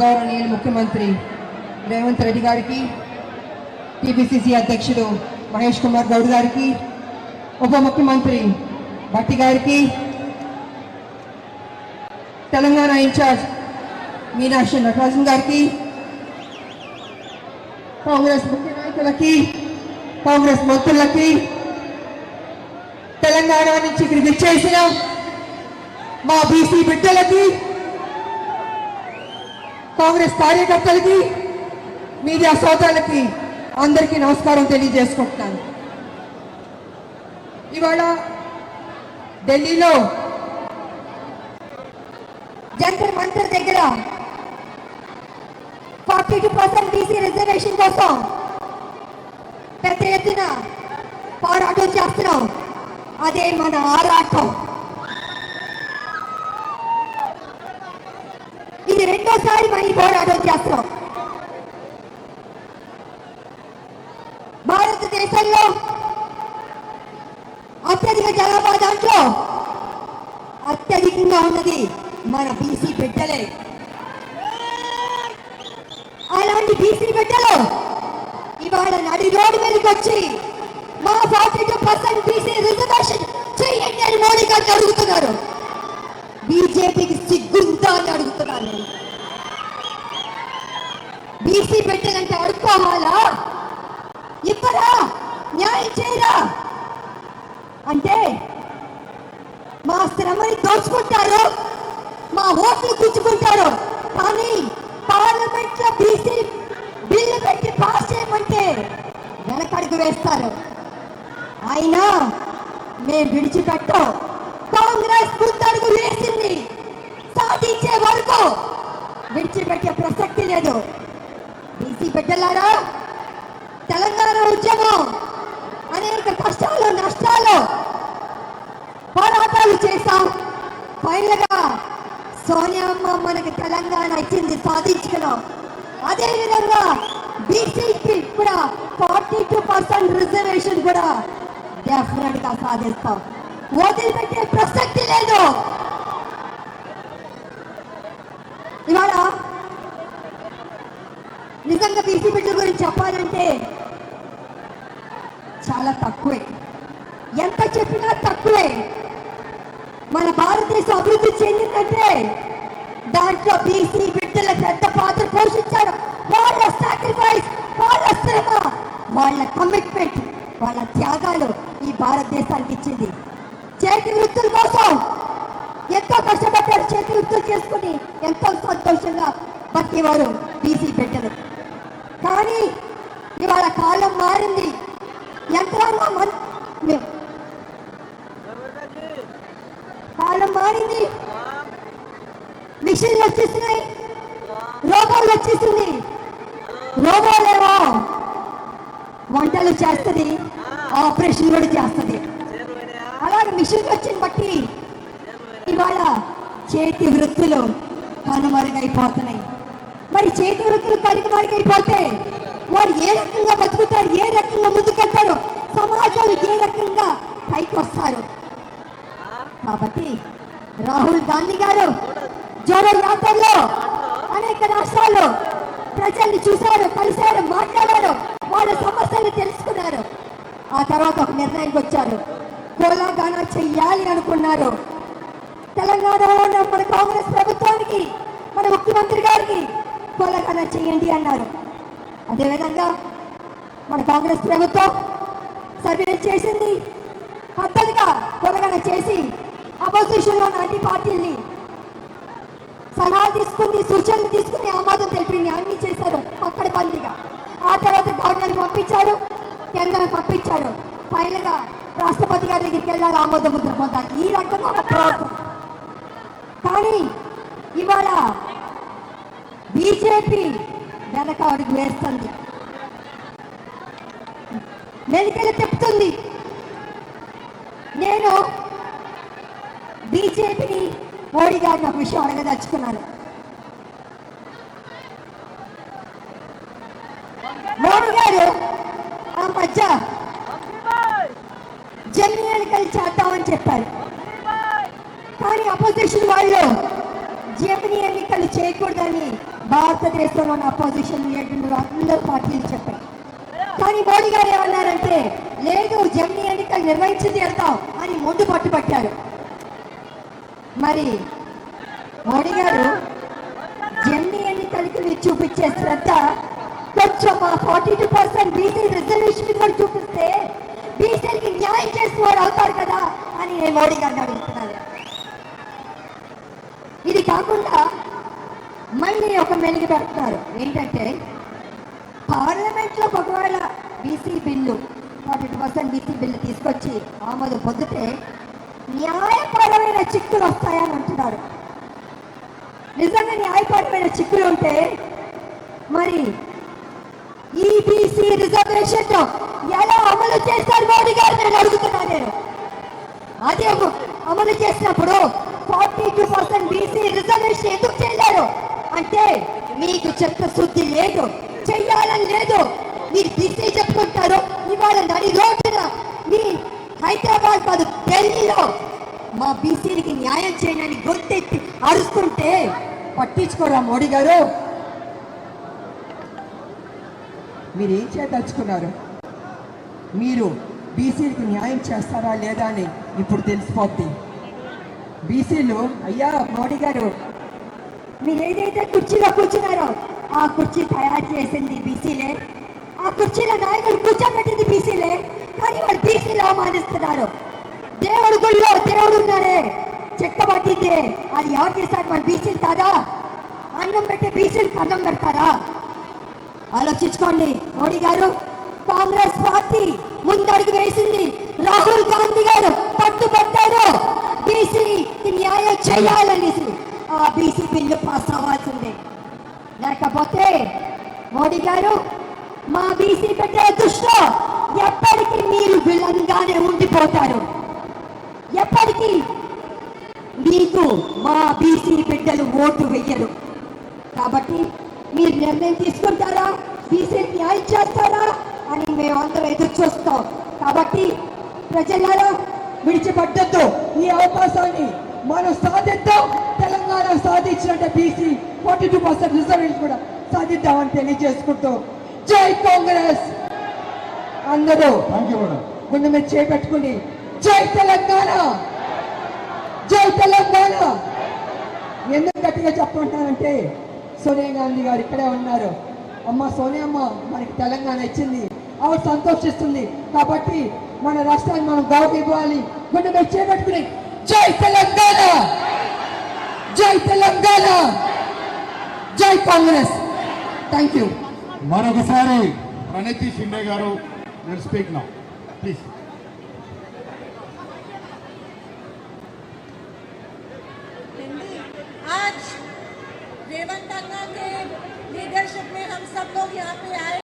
గౌరవనీయులు ముఖ్యమంత్రి రేవంత్ రెడ్డి గారికి టీపీసీసీ అధ్యక్షుడు మహేష్ కుమార్ గౌడ్ గారికి ఉప ముఖ్యమంత్రి భట్టి గారికి తెలంగాణ ఇన్ఛార్జ్ మీనాక్షి నటరాజన్ గారికి కాంగ్రెస్ ముఖ్య నాయకులకి కాంగ్రెస్ మంత్రులకి తెలంగాణ నుంచి ఇక్కడికి ఇచ్చేసిన మా బీసీ బిడ్డలకి కాంగ్రెస్ కార్యకర్తలకి మీడియా సోదరులకి అందరికీ నమస్కారం తెలియజేసుకుంటున్నాను. ఇవాళ ఢిల్లీలో జంతర్ మంతర్ దగ్గర forty two percent BC reservation కోసం పెద్ద ఎత్తున పోరాటం చేస్తున్నాం. అదే మన ఆరాటం ఇది రెండోసారి మనం ఈ పోరాటం చేస్తున్నాం. భారతదేశంలో అత్యధిక జనాభా దాంట్లో అత్యధికంగా ఉన్నది మన బీసీ బిడ్డలే. అలాంటి బీసీ బిడ్డలు ఇవాళ నడి రోడ్డు మీదకి వచ్చి మా forty two percent BC reservation చేయండి అని మోడీ గారిని అడుగుతున్నారు. బీజేపీకి సిగ్గుందా అని అడుగుతున్నాను నేను. బీసీ బిడ్డలంటే అడుక్కోవాలా? ఇవ్వరా? న్యాయం చేయరా? అంటే మా శ్రమని దోచుకుంటారు మా ఓట్లు గుచ్చుకుంటారు కానీ పార్లమెంట్లో బీసీ బిల్లు పెట్టి పాస్ చేయమంటే వెనకడుగు వేస్తారు. అయినా మేము విడిచిపెట్టం. కాంగ్రెస్ ముందడుగు వేసింది. సాధించే వరకు విడిచిపెట్టే ప్రసక్తి లేదు. బీసీ బిడ్డలారా? తెలంగాణ ఉద్యమం అనేక కష్టాలు నష్టాలు పోరాటాలు చేశాం. ఫైనల్గా సోనియామ్మ మనకి తెలంగాణ ఇచ్చింది సాధించుకున్నాం. అదేవిధంగా బీసీకి కూడా ఫార్టీ టూ పర్సెంట్ రిజర్వేషన్ కూడా డెఫినెట్గా సాధిస్తాం. వదిలిపెట్టే ప్రసక్తి లేదు. ఇవాళ నిజంగా బీసీ బిడ్డల గురించి చెప్పాలంటే చాలా తక్కువే. ఎంత చెప్పినా తక్కువే. మన భారతదేశం అభివృద్ధి చెందిందంటే దాంట్లో బీసీ బిడ్డల పెద్ద పాత్ర పోషించారు. వాళ్ళ సాక్రిఫైస్ వాళ్ళ శ్రమ వాళ్ళ కమిట్మెంట్ వాళ్ళ త్యాగాలు ఈ భారతదేశానికి ఇచ్చింది. చేతి వృత్తుల కోసం ఎంతో కష్టపడ్డారు. చేతి వృత్తులు చేసుకుని ఎంతో సంతోషంగా బతికేవారు బీసీ బిడ్డలు. కానీ ఇవాళ కాలం మారింది. యంత్రాంగం కాలం మారింది. మిషన్లు వచ్చేస్తున్నాయి. రోబోలు వచ్చేస్తుంది. రోబోలేమో వంటలు చేస్తుంది. ఆపరేషన్ కూడా చేస్తుంది. అలాగే మిషన్ వచ్చిన బట్టి ఇవాళ చేతి వృత్తులు కనుమరుగైపోతున్నాయి. మరి చేతి వృత్తులు కనుమరుగైపోతే వారు ఏ రకంగా బతుకుతారు ఏ రకంగా ముందుకెళ్తారు సమాజం ఏ రకంగా పైకి వస్తారు. కాబట్టి రాహుల్ గాంధీ గారు జోడో యాత్రలో అనేక రాష్ట్రాల్లో ప్రజల్ని చూశారు కలిశారు మాట్లాడారు వాళ్ళ సమస్యలు తెలుసుకున్నారు. ఆ తర్వాత ఒక నిర్ణయానికి వచ్చారు. కోలాగాన చెయ్యాలి అనుకున్నారు. తెలంగాణలో ఉన్న మన కాంగ్రెస్ ప్రభుత్వానికి మన ముఖ్యమంత్రి గారికి కోలాగాన చేయండి అన్నారు. అదేవిధంగా మన కాంగ్రెస్ ప్రభుత్వం సర్వే చేసింది. పద్ధతిగా కొరగన చేసి అపోజిషన్లో ఉన్న అన్ని పార్టీల్ని సలహాలు తీసుకుని సూచనలు తీసుకుని ఆమోదం తెలిపింది అన్ని చేశారు అక్కడ బందీగా ఆ తర్వాత గవర్నర్ పంపించారు కేంద్రం పంపించారు. ఫైనల్గా రాష్ట్రపతి గారి దగ్గరికి వెళ్ళారు ఆమోద ముద్ర పొందాలి ఈ రకంగా ఒక కానీ ఇవాళ బీజేపీ వెనక అడుగు వేస్తుంది. వెనుకలు చెప్తుంది నేను బీజేపీని మోడీ గారిని ఒక విషయం అడగదలుచుకున్నాను. మోడీ గారు ఆ మధ్య జమిని ఎన్నికలు చేద్దామని చెప్పారు. కానీ అపోజిషన్ వాళ్ళు జమిని ఎన్నికలు చేయకూడదని భారతదేశంలో ఉన్న అపోజిషన్ లీడర్లు అందరూ పార్టీలు చెప్పారు. కానీ మోడీ గారు ఏమన్నారంటే లేదు జమిని ఎన్నికలు నిర్వహించి తీరుతాం అని ముందు పట్టుబట్టారు. మరి మోడీ గారు జమిని ఎన్నికలకి మీరు చూపించే శ్రద్ధ కొంచెం ఆ forty two percent BC reservation కూడా చూపిస్తే బీసీలకి న్యాయం చేసిన వాడు అవుతారు కదా అని నేను మోడీ గారిని అడుగుతున్నాను ఇది కాకుండా మళ్ళీ ఒక మెలిగి పెడతారు. ఏంటంటే పార్లమెంట్లో ఒకవేళ BC bill forty percent BC bill తీసుకొచ్చి ఆమోదం పొందితే న్యాయపరమైన చిక్కులు వస్తాయని అంటున్నారు. నిజంగా న్యాయపరమైన చిక్కులు ఉంటే మరి ఈ బీసీ రిజర్వేషన్ ఎలా అమలు చేస్తారు మోడీ గారు? నేను అడుగుతున్నా నేను. అదే అమలు చేసినప్పుడు forty two percent BC reservation ఎందుకు చేయలేరు అంటే మీకు చిత్తశుద్ధి లేదు చెయ్యాలని లేదు. మీరు బీసీ చెప్పుకుంటారు ఇవాళ నడి రోడ్డున మీ హైదరాబాద్ కాదు ఢిల్లీలో మా బీసీలకి న్యాయం చేయడానికి గుర్తెత్తి అరుస్తుంటే పట్టించుకోరా మోడీ గారు? మీరు ఏం చేయదలుచుకున్నారు మీరు బీసీలకు న్యాయం చేస్తారా లేదా అని ఇప్పుడు తెలిసిపోద్ది. బీసీలు అయ్యా మోడీ గారు. మీరు ఏదైతే కుర్చీలో కూర్చున్నారో ఆ కుర్చీ తయారు చేసింది బీసీలే. ఆ కుర్చీలో నాయకుడు కూర్చోబెట్టింది బీసీలే. కానీ వాళ్ళు బీసీలు అవమానిస్తున్నారు దేవుడు గుళ్ళో దేవుడు ఉన్నారే. చెక్క పట్టింది అది ఎవరు చేశారు మన బీసీలు కాదా? అన్నం పెట్టే బీసీలు అన్నం పెడతారా? ఆలోచించుకోండి మోడీ గారు. కాంగ్రెస్ పార్టీ ముందడుగు వేసింది రాహుల్ గాంధీ గారు. పట్టుబట్టారు బీసీ న్యాయం చేయాలనేసి ఆ బీసీ బిల్లు పాస్ అవ్వాల్సిందే. లేకపోతే మోడీ గారు మా బీసీ పెట్టే దృష్టిలో ఎప్పటికీ మీరు విలన్గానే ఉండిపోతారు. ఎప్పటికీ మీకు మా బీసీ బిడ్డలు ఓటు వెయ్యరు. కాబట్టి మీరు నిర్ణయం తీసుకుంటారా? బీసీ న్యాయం చేస్తారా? అని మేమందరం ఎదురు చూస్తాం కాబట్టి ప్రజలారా విడిచిపెట్టద్దు. ఈ అవకాశాన్ని మనం సాధిద్దాం. Telangana సాధించినట్టే BC forty two percent reservation కూడా సాధిద్దామని తెలియజేసుకుంటూ. జై కాంగ్రెస్! అందరూ గుండె మీద చేపెట్టుకుని జై తెలంగాణ! జై తెలంగాణ! ఎందుకు గట్టిగా చెప్పమంటానంటే సోనియా గాంధీ గారు ఇక్కడే ఉన్నారు. అమ్మ సోనియమ్మ మనకి తెలంగాణ ఇచ్చింది. ఆవిడ సంతోషిస్తుంది. కాబట్టి మన రాష్ట్రాన్ని మనం గౌరవం ఇవ్వాలి. గుండె మీద చేపెట్టుకుని. జై తెలంగాణ! జై తెలంగాణ! జై కాంగ్రెస్! థ్యాంక్ యూ మరొకసారి ప్రణతి షిండే గారు నేను స్పీక్ నౌ. ప్లీజ్